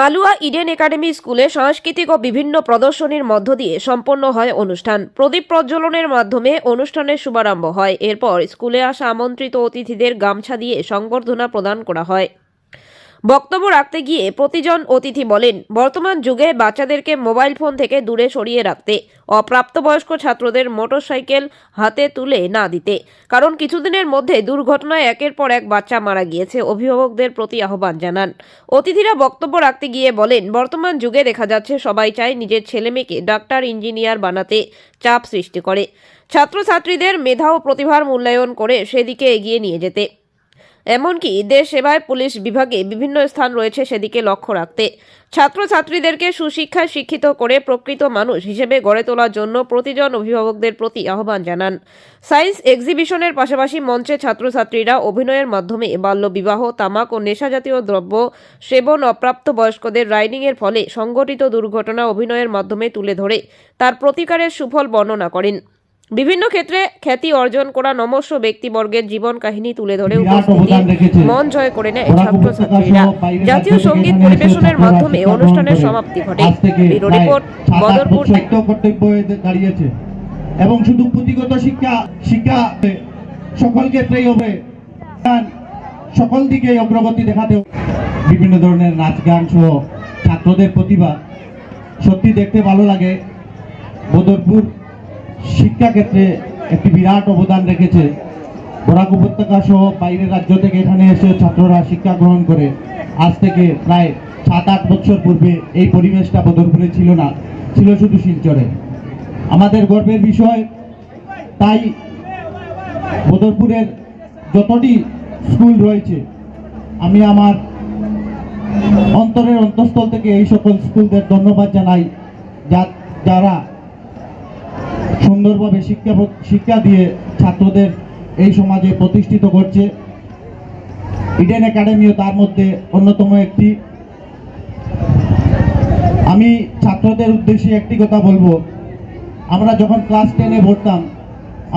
Malwa Eden academy স্কুলে সাংস্কৃতিক ও বিভিন্ন প্রদর্শনীর মধ্য দিয়ে সম্পন্ন হয় অনুষ্ঠান। প্রদীপ প্রজ্বলনের মাধ্যমে অনুষ্ঠানের শুভারম্ভ হয়। এরপর স্কুলে আসা আমন্ত্রিত অতিথিদের গামছা দিয়ে সংবর্ধনা প্রদান করা হয়। বক্তব্য রাখতে গিয়ে প্রতিজন অতিথি বলেন, বর্তমান যুগে বাচ্চাদেরকে মোবাইল ফোন থেকে দূরে সরিয়ে রাখতে, অপ্রাপ্তবয়স্ক ছাত্রদের মোটরসাইকেল হাতে তুলে না দিতে। কারণ কিছুদিনের মধ্যে দুর্ঘটনায় একের পর এক বাচ্চা মারা গিয়েছে, অভিভাবকদের প্রতি আহ্বান জানান। অতিথিরা বক্তব্য রাখতে গিয়ে বলেন, বর্তমান যুগে দেখা যাচ্ছে সবাই চায় নিজের ছেলেমেয়েকে ডাক্তার, ইঞ্জিনিয়ার বানাতে চাপ সৃষ্টি করে। ছাত্রছাত্রীদের মেধা ও প্রতিভার মূল্যায়ন করে সেদিকে এগিয়ে নিয়ে যেতে। এমনকি দেশ সেবায় পুলিশ বিভাগে বিভিন্ন স্থান রয়েছে সেদিকে লক্ষ্য রাখতে। ছাত্রছাত্রীদেরকে সুশিক্ষায় শিক্ষিত করে প্রকৃত মানুষ হিসেবে গড়ে তোলার জন্য প্রতিজন অভিভাবকদের প্রতি আহ্বান জানান। সায়েন্স এক্সিবিশনের পাশাপাশি মঞ্চে ছাত্রছাত্রীরা অভিনয়ের মাধ্যমে বাল্যবিবাহ তামাক ও নেশাজাতীয় দ্রব্য সেবন অপ্রাপ্ত বয়স্কদের রাইডিংয়ের ফলে সংঘটিত দুর্ঘটনা অভিনয়ের মাধ্যমে তুলে ধরে, তার প্রতিকারের সুফল বর্ণনা করেন। বিভিন্ন ক্ষেত্রে খ্যাতি অর্জন করা নমস্য ব্যক্তিবর্গের জীবন কাহিনী তুলে ধরে উপস্থিতি মন জয় করে নেয় ছাত্রছাত্রীরা জাতীয় সংগীত পরিবেশনের মাধ্যমে অনুষ্ঠানের সমাপ্তি ঘটে। ব্যুরো রিপোর্ট বদরপুর দাঁড়িয়েছে। এবং শুধু পুঁথিগত শিক্ষা শিক্ষা সকল ক্ষেত্রেই হবে। সকল দিকে অগ্রগতি দেখাতে। বিভিন্ন ধরনের নাচ গান সহ ছাত্রদের প্রতিভা সত্যি দেখতে ভালো লাগে। বদরপুর শিক্ষা ক্ষেত্রে একটি বিরাট অবদান রেখেছে। বরাক উপত্যকা সহ বাইরের রাজ্য থেকে এখানে এসে ছাত্ররা শিক্ষা গ্রহণ করে। আজ থেকে প্রায় সাত আট বছর পূর্বে এই পরিবেশটা বদরপুরে ছিল না, ছিল শুধু শিলচরে। আমাদের গর্বের বিষয়, তাই বদরপুরের যতটি স্কুল রয়েছে, আমি আমার অন্তরের অন্তঃস্থল থেকে এই সকল স্কুলদের ধন্যবাদ জানাই, যা যারা সুন্দরভাবে শিক্ষা শিক্ষা দিয়ে ছাত্রদের এই সমাজে প্রতিষ্ঠিত করছে। ইডেন একাডেমিও তার মধ্যে অন্যতম একটি। আমি ছাত্রদের উদ্দেশ্যে একটি কথা বলব। আমরা যখন ক্লাস টেনে পড়তাম,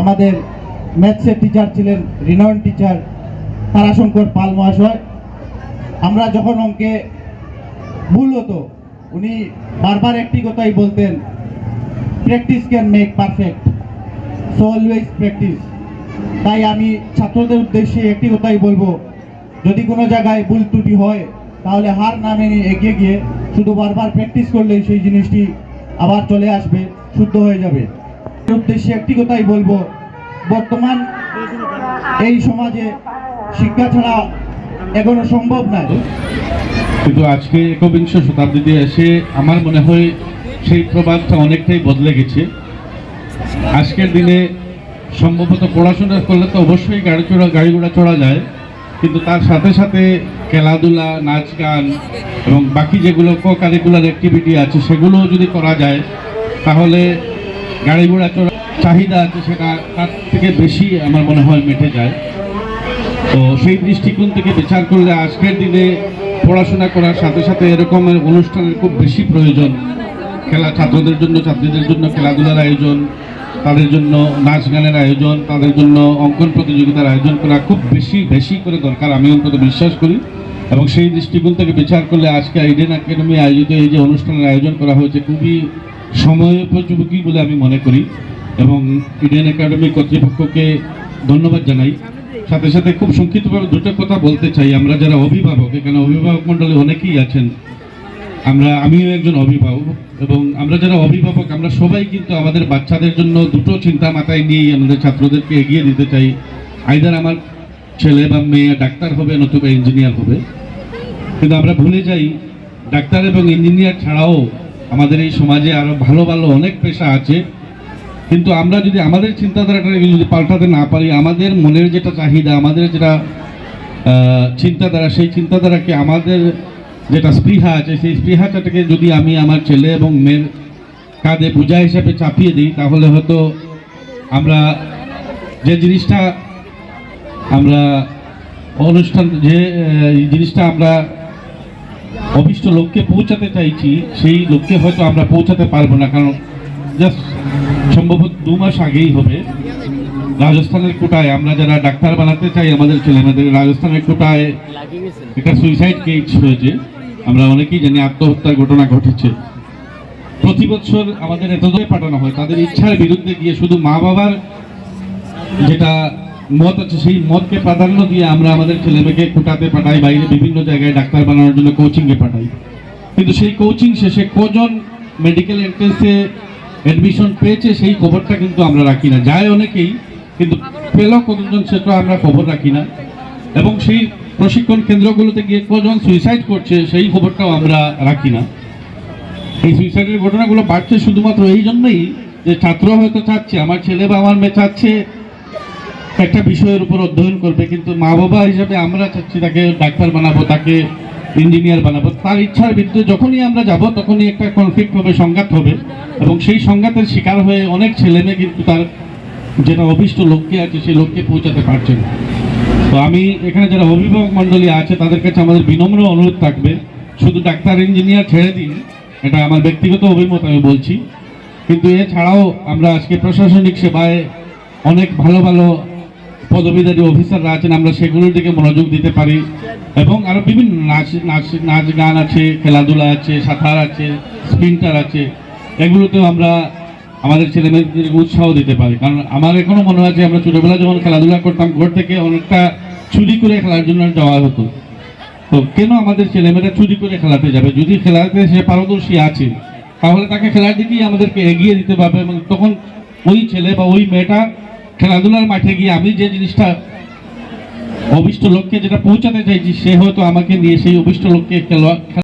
আমাদের ম্যাথসের টিচার ছিলেন রিনাউন টিচার তারাশঙ্কর পাল মহাশয়। আমরা যখন অঙ্কে ভুল হতো, উনি বারবার একটি কথাই বলতেন practice can make perfect so always practice তাই আমি ছাত্রদের উদ্দেশ্যে একটি কথাই বলব। যদি কোনো জায়গায় ভুল ত্রুটি হয়, তাহলে হার না মেনে এগিয়ে গিয়ে শুধু বারবার প্র্যাকটিস করলেই সেই জিনিসটি আবার চলে আসবে, শুদ্ধ হয়ে যাবে। উদ্দেশ্যে একটি কথাই বলব। বর্তমান এই সমাজে শিক্ষা ছাড়া এখনও সম্ভব নয়। কিন্তু আজকে একবিংশ শতাব্দীতে এসে আমার মনে হয় সেই প্রবাদটা অনেকটাই বদলে গেছে। আজকের দিনে সম্ভবত পড়াশোনা করলে তো অবশ্যই গাড়ি চড়া গাড়ি ঘোড়া চড়া যায়। কিন্তু তার সাথে সাথে খেলাধুলা, নাচ গান এবং বাকি যেগুলো কো কারিকুলার অ্যাক্টিভিটি আছে সেগুলো যদি করা যায়, তাহলে গাড়ি ঘোড়া চড়া চাহিদা আছে সেটা তার থেকে বেশি আমার মনে হয় মেটে যায়। তো সেই দৃষ্টিকোণ থেকে বিচার করলে আজকের দিনে পড়াশোনা করার সাথে সাথে এরকমের অনুষ্ঠানের খুব বেশি প্রয়োজন। খেলা ছাত্রদের জন্য, ছাত্রীদের জন্য খেলাধুলার আয়োজন, তাদের জন্য নাচ গানের আয়োজন, তাদের জন্য অঙ্কন প্রতিযোগিতার আয়োজন করা খুব বেশি বেশি করে দরকার, আমি অন্তত বিশ্বাস করি। এবং সেই দৃষ্টিকোণ থেকে বিচার করলে আজকে ইডেন একাডেমি আয়োজিত এই যে অনুষ্ঠানের আয়োজন করা হয়েছে খুবই সময়োপযোগী বলে আমি মনে করি। এবং ইডেন একাডেমি কর্তৃপক্ষকে ধন্যবাদ জানাই। সাথে সাথে খুব সংক্ষিপ্তভাবে দুটো কথা বলতে চাই। আমরা যারা অভিভাবক, এখানে অভিভাবক মণ্ডলী অনেকেই আছেন। আমরা, আমিও একজন অভিভাবক এবং আমরা যারা অভিভাবক, আমরা সবাই কিন্তু আমাদের বাচ্চাদের জন্য দুটো চিন্তা মাথায় নিয়েই আমাদের ছাত্রদেরকে এগিয়ে দিতে চাই। আইদার আমার ছেলে বা মেয়ে ডাক্তার হবে নতুবা ইঞ্জিনিয়ার হবে। কিন্তু আমরা ভুলে যাই, ডাক্তার এবং ইঞ্জিনিয়ার ছাড়াও আমাদের এই সমাজে আরও ভালো ভালো অনেক পেশা আছে। কিন্তু আমরা যদি আমাদের চিন্তাধারাটাকে যদি পাল্টাতে না পারি, আমাদের মনের যেটা চাহিদা, আমাদের যেটা চিন্তাধারা, সেই চিন্তাধারাকে আমাদের যেটা স্পৃহা আছে, সেই স্পৃহাটাকে যদি আমি আমার ছেলে এবং মেয়ের কাঁধে বোঝা হিসাবে চাপিয়ে দিই, তাহলে হয়তো আমরা যে জিনিসটা আমরা অনুষ্ঠান, যে জিনিসটা আমরা অভিষ্ট লক্ষ্যে পৌঁছাতে চাইছি, সেই লক্ষ্যে হয়তো আমরা পৌঁছাতে পারব না। কারণ জাস্ট সম্ভবত দু মাস আগেই হবে। রাজস্থানের কোটায় আমরা যারা ডাক্তার বানাতে চাই, আমাদের ছেলেমেয়েদের, রাজস্থানের কোটায় একটা সুইসাইড কেস হয়েছে। আমরা অনেকেই জানি আত্মহত্যার ঘটনা ঘটেছে। প্রতি বছর আমাদের এত দূরে পাঠানো হয়, তাদের ইচ্ছার বিরুদ্ধে গিয়ে শুধু মা বাবার যেটা মত আছে, সেই মতকে প্রাধান্য দিয়ে আমরা আমাদের ছেলেমেয়েকে কোটাতে পাঠাই, বাইরে বিভিন্ন জায়গায় ডাক্তার বানানোর জন্য কোচিংয়ে পাঠাই। কিন্তু সেই কোচিং শেষে কজন মেডিকেল এন্ট্রেন্সে অ্যাডমিশন পেয়েছে, সেই খবরটা কিন্তু আমরা রাখি না। যায় অনেকেই, কিন্তু পেল কতজন সেটা আমরা খবর রাখি না। এবং সেই প্রশিক্ষণ কেন্দ্রগুলোতে গিয়ে কজন সুইসাইড করছে, সেই খবরটাও আমরা রাখি না। এই সুইসাইডের ঘটনাগুলো বাড়ছে শুধুমাত্র এই জন্যই যে ছাত্র হয়তো চাচ্ছে, আমার ছেলে বা আমার মেয়ে চাচ্ছে, একটা বিষয়ের উপর অধ্যয়ন করবে, কিন্তু মা বাবা হিসাবে আমরা চাচ্ছি তাকে ডাক্তার বানাবো, তাকে ইঞ্জিনিয়ার বানাবো। তার ইচ্ছার বিরুদ্ধে যখনই আমরা যাব, তখনই একটা কনফ্লিক্ট হবে, সংঘাত হবে, এবং সেই সংঘাতের শিকার হয়ে অনেক ছেলে মেয়ে কিন্তু তার যেটা অভিষ্ট লক্ষ্যে আছে, সেই লক্ষ্যে পৌঁছাতে পারছে না। তো আমি এখানে যারা অভিভাবক মণ্ডলী আছে, তাদের কাছে আমাদের বিনম্র অনুরোধ থাকবে। শুধু ডাক্তার, ইঞ্জিনিয়ার ছেড়ে দিন। এটা আমার ব্যক্তিগত অভিমত, আমি বলছি। কিন্তু এছাড়াও আমরা আজকে প্রশাসনিক সেবায় অনেক ভালো ভালো পদবীধারী অফিসাররা আছেন, আমরা সেগুলোর দিকে মনোযোগ দিতে পারি। এবং আরও বিভিন্ন নাচ নাচ নাচ গান আছে, খেলাধুলা আছে, সাঁতার আছে স্প্রিন্টার আছে। এগুলোতেও আমরা আমাদের ছেলেমেয়েদের উৎসাহ দিতে পারি। কারণ আমার এখনও মনে যে আমরা ছোটবেলা যখন খেলাধুলা করতাম, ঘর থেকে অনেকটা চুরি করে খেলার জন্য যাওয়া হতো। তো কেন আমাদের ছেলেমেয়েরা চুরি করে খেলাতে যাবে? যদি খেলাতে সে পারদর্শী আছে, তাহলে তাকে খেলার দিকেই আমাদেরকে এগিয়ে দিতে পারবে এবং তখন ওই ছেলে বা ওই মেয়েটা খেলাধুলার মাঠে গিয়ে আমি যে জিনিসটা অভিষ্ট লক্ষ্যে যেটা পৌঁছাতে চাইছি, সে হয়তো আমাকে নিয়ে সেই অভিষ্ট লক্ষ্যে খেলা